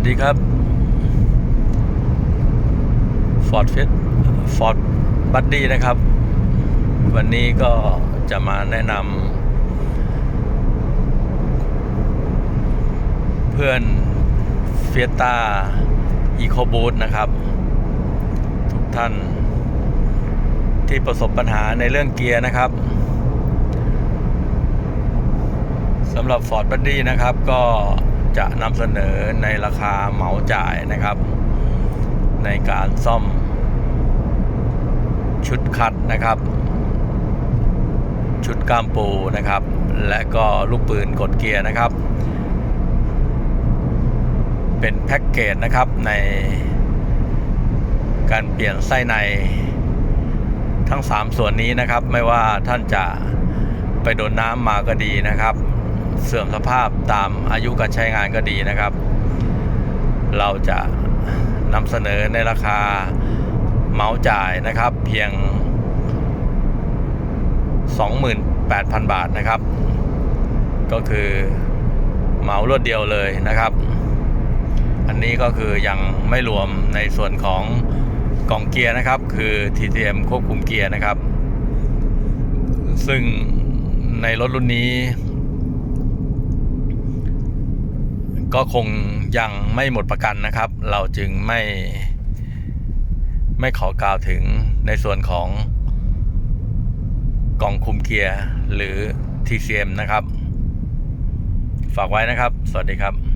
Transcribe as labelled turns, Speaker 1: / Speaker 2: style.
Speaker 1: วัสดีครับ Ford f i t Ford Buddy นะครับ วันนี้ก็จะมาแนะนำเพื่อน f i e t a EcoBoost นะครับ ทุกท่านที่ประสบปัญหาในเรื่องเกียร์นะครับสำหรับ Ford Buddy นะครับก็ จะนำเสนอในราคาเหมาจ่ายนะครับ ในการซ่อม ชุดคัดนะครับ ชุดก้ามปูนะครับ และก็ลูกปืนกดเกียร์นะครับ เป็นแพ็กเกจนะครับในการเปลี่ยนไส้ในทั้ง 3 ส่วนนี้นะครับ ไม่ว่าท่านจะไปโดนน้ำมาก็ดีนะครับ เสื่อมสภาพตามอายุการใช้งานก็ดีนะครับ เราจะนำเสนอในราคาเมาส์จ่ายนะครับ เพียง 28,000 บาทนะครับ ก็คือเมารวดเดียวเลยนะครับ อันนี้ก็คือยังไม่รวมในส่วนของกล่องเกียร์นะครับ คือ TTM ควบคุมเกียร์นะครับ ซึ่งในรถรุ่นนี้ ก็คงยังไม่หมดประกันนะครับ เราจึงไม่ ไม่ขอกล่าวถึงในส่วนของกล่องคุมเกียร์หรือ TCM นะครับ ฝากไว้นะครับ สวัสดีครับ